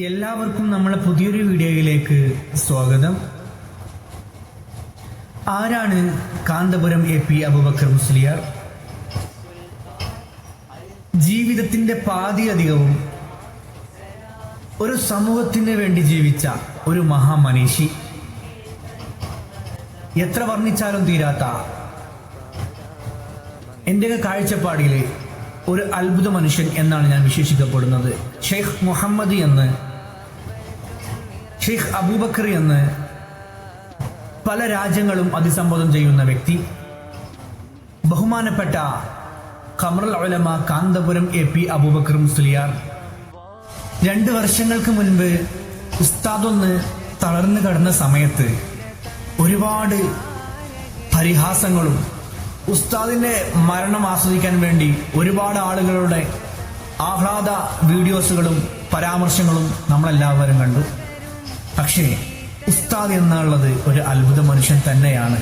എല്ലാവർക്കും നമ്മളെ പുതിയൊരു വീഡിയോയിലേക്ക് സ്വാഗതം. ആരാണ് കാന്തപുരം എ പി അബുബക്കർ മുസ്ലിയാർ? ജീവിതത്തിന്റെ പാതിയധികവും ഒരു സമൂഹത്തിന് വേണ്ടി ജീവിച്ച ഒരു മഹാമനീഷി. എത്ര വർണിച്ചാലും തീരാത്ത എന്റെ കാഴ്ചപ്പാടിൽ ഒരു അത്ഭുത മനുഷ്യൻ എന്നാണ് ഞാൻ വിശേഷിക്കപ്പെടുന്നത്. ഷെയ്ഖ് മുഹമ്മദ് എന്ന് ഷെയ്ഖ് അബൂബക്കർ എന്ന് പല രാജ്യങ്ങളും അഭിസംബോധന ചെയ്യുന്ന വ്യക്തി. ബഹുമാനപ്പെട്ട ഖമറുൽ ഉലമ കാന്തപുരം എ പി അബൂബക്കർ മുസ്ലിയാർ. രണ്ട് വർഷങ്ങൾക്ക് മുൻപ് ഉസ്താദൊന്ന് തളർന്നു കിടന്ന സമയത്ത് ഒരുപാട് പരിഹാസങ്ങളും ഉസ്താദിന്റെ മരണം ആസ്വദിക്കാൻ വേണ്ടി ഒരുപാട് ആളുകളുടെ ആഹ്ലാദ വീഡിയോസുകളും പരാമർശങ്ങളും നമ്മളെല്ലാവരും കണ്ടു. പക്ഷേ ഉസ്താദ് എന്നുള്ളത് ഒരു അത്ഭുത മനുഷ്യൻ തന്നെയാണ്.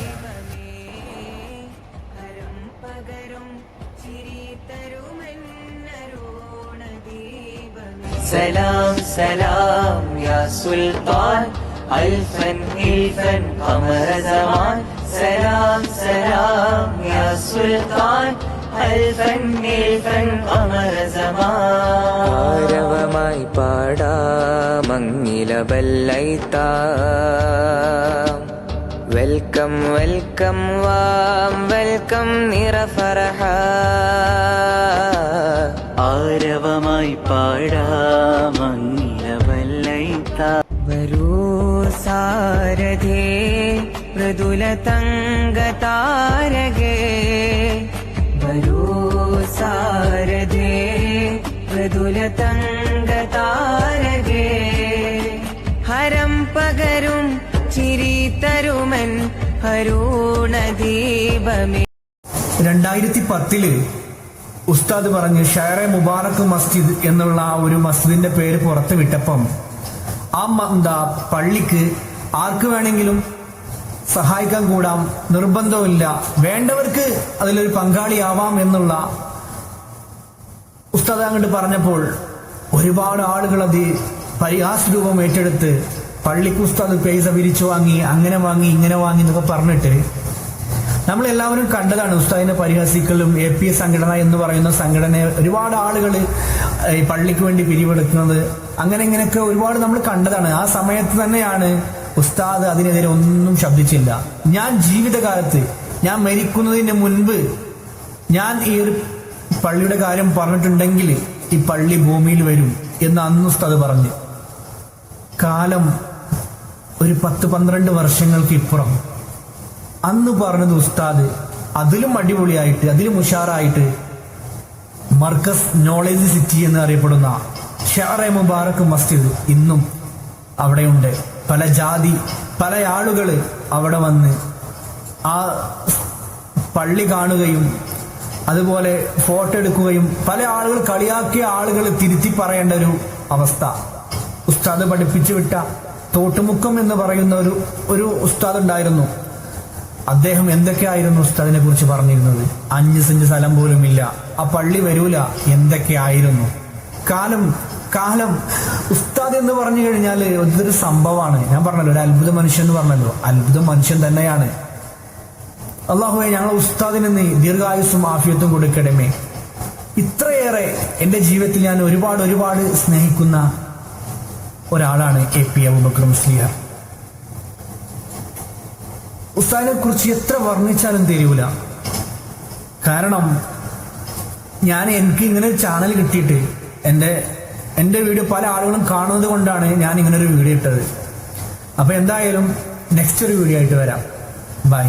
സലാം സലാം യാ സുൽത്താൻ. അൽഫൻ ഇൽഫൻ കമറ സലാം സലാം. قمر زمان سلام سلام يا سلطان ألفا إلفا قمر زمان ആരവമായി പാടാമങ്ങില ബല്ലൈത്ത വെൽക്കം വെൽക്കം വാം വെൽക്കം നിറഫറഹ ആരവമായി പാടാമങ്ങിലവല്ലൈത്ത വരൂ സാരഥേ മൃദുല തങ്കതാരകേ വരൂ സാരഥേ മൃദുല തങ്കതാരകേ. ഹരം പകരും ചിരി തരുമൻ ഹരൂണദീപമേ. രണ്ടായിരത്തി പത്തിൽ ഉസ്താദ് പറഞ്ഞ് ഷെയറെ മുബാറക്ക് മസ്ജിദ് എന്നുള്ള ആ ഒരു മസ്ജിദിന്റെ പേര് പുറത്തുവിട്ടപ്പം ആ എന്താ പള്ളിക്ക് ആർക്ക് വേണമെങ്കിലും സഹായിക്കാൻ കൂടാം. നിർബന്ധമില്ല വേണ്ടവർക്ക് അതിലൊരു പങ്കാളിയാവാം എന്നുള്ള ഉസ്താദ് അങ്ങോട്ട് പറഞ്ഞപ്പോൾ ഒരുപാട് ആളുകൾ അത് പരിഹാസ രൂപം ഏറ്റെടുത്ത് പള്ളിക്ക് ഉസ്താദ് പൈസ പിരിച്ചു വാങ്ങി അങ്ങനെ വാങ്ങി ഇങ്ങനെ വാങ്ങി എന്നൊക്കെ പറഞ്ഞിട്ട് നമ്മൾ എല്ലാവരും കണ്ടതാണ് ഉസ്താദിനെ പരിഹസിക്കലും എ പി സംഘടന എന്ന് പറയുന്ന സംഘടന ഒരുപാട് ആളുകൾ ഈ പള്ളിക്ക് വേണ്ടി പിരിവെടുക്കുന്നത്. അങ്ങനെ ഇങ്ങനെയൊക്കെ ഒരുപാട് നമ്മൾ കണ്ടതാണ്. ആ സമയത്ത് തന്നെയാണ് ഉസ്താദ് അതിനെതിരെ ഒന്നും ശബ്ദിച്ചില്ല. ഞാൻ ജീവിതകാലത്ത് ഞാൻ മരിക്കുന്നതിന് മുൻപ് ഞാൻ ഈ ഒരു പള്ളിയുടെ കാര്യം പറഞ്ഞിട്ടുണ്ടെങ്കിൽ ഈ പള്ളി ഭൂമിയിൽ വരും എന്ന് അന്ന് ഉസ്താദ് പറഞ്ഞു. കാലം ഒരു പത്ത് പന്ത്രണ്ട് വർഷങ്ങൾക്ക് ഇപ്പുറം. അന്ന് പറഞ്ഞത് ഉസ്താദ് അതിലും അടിപൊളിയായിട്ട് അതിലും ഉഷാറായിട്ട് മർക്കസ് നോളേജ് സിറ്റി എന്ന് അറിയപ്പെടുന്ന ഷാറെ മുബാറക് മസ്ജിദ് ഇന്നും അവിടെയുണ്ട്. പല ജാതി പല ആളുകൾ അവിടെ വന്ന് ആ പള്ളി കാണുകയും അതുപോലെ ഫോട്ടോ എടുക്കുകയും പല ആളുകൾ കളിയാക്കിയ ആളുകൾ തിരുത്തി പറയേണ്ട ഒരു അവസ്ഥ. ഉസ്താദ് പഠിപ്പിച്ചു വിട്ട തോട്ടുമുക്കം എന്ന് പറയുന്ന ഒരു ഒരു ഉസ്താദ് ഉണ്ടായിരുന്നു. അദ്ദേഹം എന്തൊക്കെയായിരുന്നു ഉസ്താദിനെ കുറിച്ച് പറഞ്ഞിരുന്നത്? അഞ്ച് സെന്റ് സ്ഥലം പോലും ഇല്ല ആ പള്ളി വരൂല. എന്തൊക്കെയായിരുന്നു? കാലം കാലം ഉസ്താദ് എന്ന് പറഞ്ഞു കഴിഞ്ഞാൽ ഇതൊരു സംഭവമാണ്. ഞാൻ പറഞ്ഞല്ലോ ഒരു അത്ഭുത മനുഷ്യൻ എന്ന് പറഞ്ഞല്ലോ. അത്ഭുത മനുഷ്യൻ തന്നെയാണ്. അള്ളാഹുവെ ഞങ്ങളെ ഉസ്താദിന് നീ ദീർഘായുസ്സും ആഫിയത്തും കൊടുക്കണമേ. ഇത്രയേറെ എന്റെ ജീവിതത്തിൽ ഞാൻ ഒരുപാട് ഒരുപാട് സ്നേഹിക്കുന്ന ഒരാളാണ് എ പി അബുബക്കർ മുസ്ലിയാർ ഉസ്താദിനെ കുറിച്ച് എത്ര വർണിച്ചാലും തരൂല കാരണം ഞാൻ എനിക്ക് ഇങ്ങനെ ഒരു ചാനൽ കിട്ടിയിട്ട് എന്റെ എന്റെ വീഡിയോ പല ആളുകളും കാണുന്നത് കൊണ്ടാണ് ഞാൻ ഇങ്ങനൊരു വീഡിയോ ഇട്ടത്. അപ്പൊ എന്തായാലും നെക്സ്റ്റ് ഒരു വീഡിയോ ആയിട്ട് വരാം. ബൈ